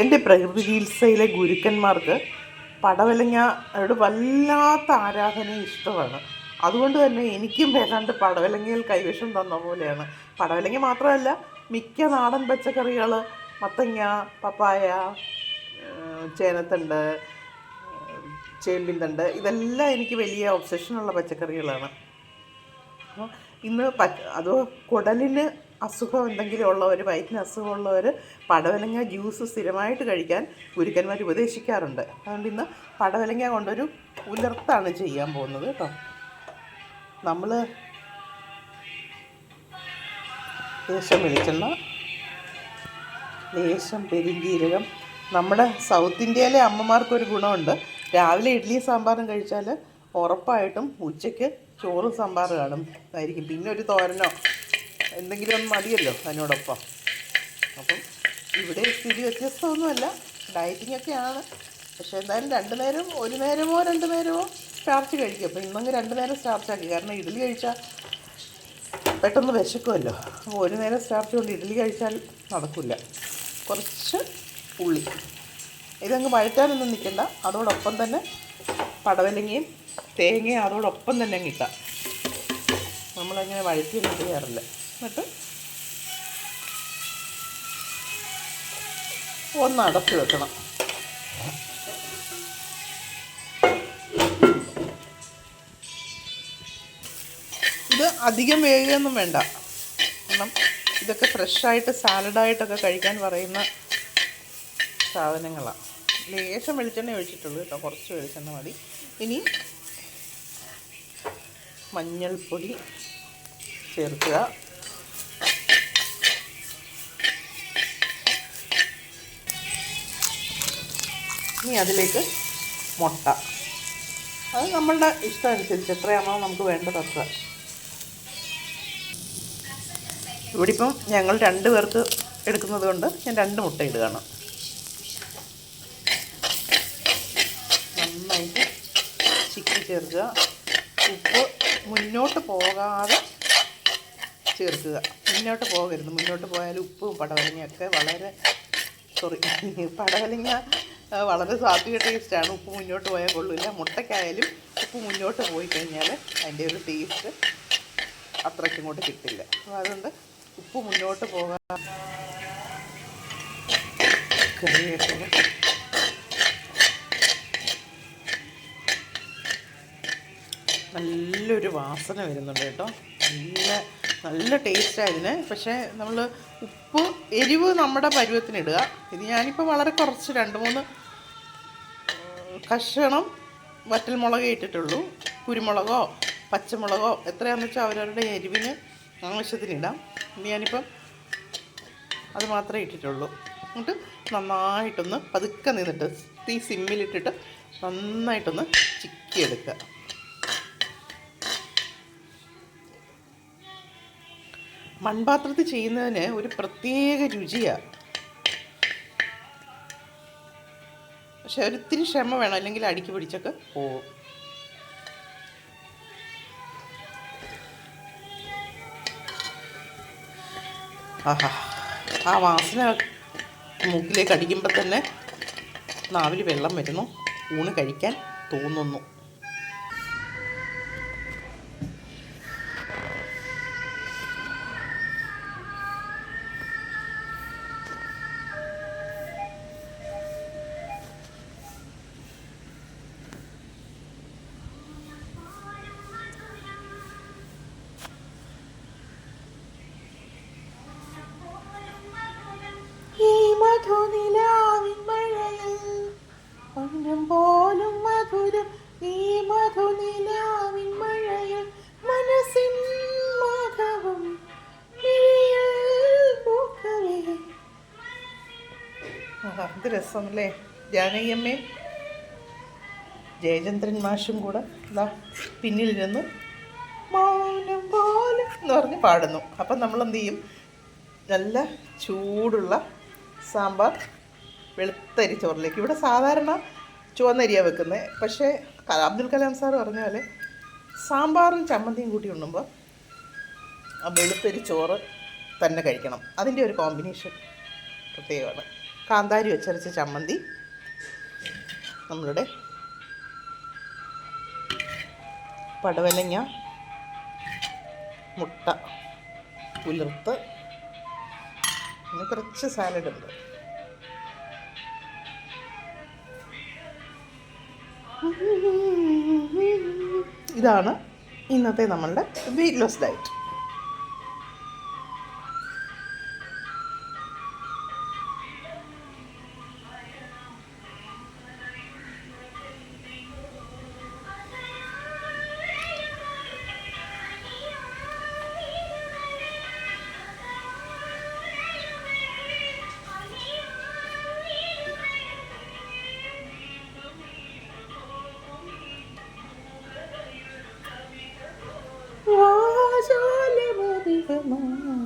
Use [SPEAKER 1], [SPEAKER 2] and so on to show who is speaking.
[SPEAKER 1] എന്റെ പ്രകൃതി ചികിത്സയിലെ ഗുരുക്കന്മാർക്ക് പടവലങ്ങയോട് വല്ലാത്ത ആരാധനയും ഇഷ്ടമാണ്. അതുകൊണ്ട് തന്നെ എനിക്കും ഏതാണ്ട് പടവലങ്ങയിൽ കൈവശം തന്ന പോലെയാണ്. പടവലങ്ങ മാത്രമല്ല മിക്ക നാടൻ പച്ചക്കറികൾ മത്തങ്ങ പപ്പായ ചേനത്തണ്ട് ചേമ്പിൻ തണ്ട് ഇതെല്ലാം എനിക്ക് വലിയ ഒബ്സഷനുള്ള പച്ചക്കറികളാണ്. ഇന്ന് പ അത് കുടലിന് അസുഖം എന്തെങ്കിലും ഉള്ളവർ വയറ്റിന് അസുഖമുള്ളവർ പടവലങ്ങ ജ്യൂസ് സ്ഥിരമായിട്ട് കഴിക്കാൻ ഗുരുക്കന്മാർ ഉപദേശിക്കാറുണ്ട്. അതുകൊണ്ട് ഇന്ന് പടവലങ്ങ കൊണ്ടൊരു ഉലർത്താണ് ചെയ്യാൻ പോകുന്നത് കേട്ടോ. നമ്മൾ ലേശം വെളിച്ചെണ്ണ ലേശം പെരിഞ്ജീരകം നമ്മുടെ സൗത്ത് ഇന്ത്യയിലെ അമ്മമാർക്കൊരു ഗുണമുണ്ട്. രാവിലെ ഇഡ്ഡലി സാമ്പാറും കഴിച്ചാൽ ഉറപ്പായിട്ടും ഉച്ചയ്ക്ക് ചോറും സാമ്പാർ കാണും. ആയിരിക്കും. പിന്നെ ഒരു തോരനോ എന്തെങ്കിലും ഒന്ന് മതിയല്ലോ അതിനോടൊപ്പം. അപ്പം ഇവിടെ സ്ഥിതി വ്യത്യസ്തമൊന്നുമല്ല. ഡയറ്റിംഗ് ഒക്കെയാണ്. പക്ഷേ എന്തായാലും രണ്ട് നേരം ഒരു നേരമോ രണ്ട് നേരമോ സ്റ്റാർച്ച് കഴിക്കും. അപ്പോൾ ഇന്നങ്ങ് രണ്ട് നേരം സ്റ്റാർച്ചാക്കി കാരണം ഇഡ്ഡലി കഴിച്ചാൽ പെട്ടെന്ന് വിശക്കുമല്ലോ. അപ്പോൾ ഒരു നേരം സ്റ്റാർച്ച് കൊണ്ട് ഇഡ്ഡലി കഴിച്ചാൽ നടക്കില്ല. കുറച്ച് ഉള്ളി. ഇതങ്ങ് വഴറ്റാനൊന്നും നിൽക്കണ്ട. അതോടൊപ്പം തന്നെ പടവലങ്ങയും തേങ്ങയും അതോടൊപ്പം തന്നെ അങ്ങ് ഇട്ടാം. നമ്മളങ്ങനെ വഴറ്റിയൊന്നും ചെയ്യാറില്ല. എന്നിട്ട് ഒന്ന് അടച്ചു വെക്കണം. ഇത് അധികം വേഗമൊന്നും വേണ്ട. കാരണം ഇതൊക്കെ ഫ്രഷായിട്ട് സാലഡായിട്ടൊക്കെ കഴിക്കാൻ പറയുന്ന സാധനങ്ങളാണ് ലേശം വെളിച്ചെണ്ണ ഒഴിച്ചിട്ടുള്ളൂ കേട്ടോ. കുറച്ച് വെളിച്ചെണ്ണ മതി. ഇനി മഞ്ഞൾപ്പൊടി ചേർക്കുക. ഇനി അതിലേക്ക് മുട്ട. അത് നമ്മളുടെ ഇഷ്ടം അനുസരിച്ച് എത്രയാണോ നമുക്ക് വേണ്ടത് അത്ര. ഇവിടെ ഇപ്പം ഞങ്ങൾ രണ്ട് പേർക്ക് എടുക്കുന്നത് കൊണ്ട് ഞാൻ രണ്ട് മുട്ട ഇടുകയാണ്. നന്നായിട്ട് ചിക്കി ചേർക്കുക. ഉപ്പ് മുന്നോട്ട് പോകാതെ ചേർക്കുക. മുന്നോട്ട് പോകരുത്. മുന്നോട്ട് പോയാൽ ഉപ്പും പടവലങ്ങയൊക്കെ വളരെ സോറി പടവലങ്ങ വളരെ സാത്വിക ടേസ്റ്റാണ് ഉപ്പ് മുന്നോട്ട് പോയാൽ കൊള്ളില്ല മുട്ടയ്ക്കായാലും ഉപ്പ് മുന്നോട്ട് പോയി കഴിഞ്ഞാൽ അതിന്റെ ഒരു ടേസ്റ്റ് അത്രയ്ക്ക് ഇങ്ങോട്ട് കിട്ടില്ല. അപ്പോൾ അതുകൊണ്ട് ഉപ്പ് മുന്നോട്ട് പോകാൻ കറിവേപ്പില. നല്ലൊരു വാസന വരുന്നുണ്ട് കേട്ടോ. നല്ല നല്ല ടേസ്റ്റാണ് പക്ഷേ നമ്മൾ ഉപ്പ് എരിവ് നമ്മുടെ പരുവത്തിനിടുക. ഇത് ഞാനിപ്പോൾ വളരെ കുറച്ച് രണ്ട് മൂന്ന് കഷണം വറ്റൽമുളകേ ഇട്ടിട്ടുള്ളൂ. കുരുമുളകോ പച്ചമുളകോ എത്രയാണെന്ന് വെച്ചാൽ അവരവരുടെ എരിവിന് ആവശ്യത്തിന് ഇടാം ഇനി ഞാനിപ്പം അത് മാത്രമേ ഇട്ടിട്ടുള്ളൂ. എന്നിട്ട് നന്നായിട്ടൊന്ന് പതുക്കെ നിന്നിട്ട് തീ സിമ്മിലിട്ടിട്ട് നന്നായിട്ടൊന്ന് ചിക്കി എടുക്കുക മൺപാത്രത്തിൽ ചെയ്യുന്നതിന് ഒരു പ്രത്യേക രുചിയാണ് പക്ഷെ ഒരിത്തിരി ക്ഷമ വേണം അല്ലെങ്കിൽ അടിക്ക് പിടിച്ചൊക്കെ. പോവും ആഹാ. ആ വാസന മൂക്കിലേക്ക് അടിക്കുമ്പോൾ തന്നെ നാവിൽ വെള്ളം വരുന്നു. ഊണ് കഴിക്കാൻ തോന്നുന്നു. ഇത് രസമല്ലേ ജാനകിയമ്മയും ജയചന്ദ്രൻ മാഷും കൂടെ ഇതാ പിന്നിലിരുന്ന്. മൗനം പോലെ എന്ന് പറഞ്ഞ് പാടുന്നു. അപ്പം നമ്മളെന്ത് ചെയ്യും? നല്ല ചൂടുള്ള സാമ്പാർ വെളുത്തരി ചോറിലേക്ക്. ഇവിടെ സാധാരണ ചുവന്നരിയാണ് വെക്കുന്നത് പക്ഷേ അബ്ദുൽ കലാം സാർ പറഞ്ഞ പോലെ സാമ്പാറും ചമ്മന്തിയും കൂട്ടി ഉണ്ണുമ്പോൾ ആ വെളുത്തരി ചോറ് തന്നെ കഴിക്കണം. അതിന്റെ ഒരു കോമ്പിനേഷൻ പ്രത്യേകമാണ്. കാന്താരി വെച്ചരച്ച ചമ്മന്തി നമ്മളുടെ പടവലങ്ങ മുട്ട ഉലർത്ത് പിന്നെ കുറച്ച് സാലഡ് ഉണ്ട്. ഇതാണ് ഇന്നത്തെ നമ്മളുടെ വെയിറ്റ് ലോസ് ഡയറ്റ് alone.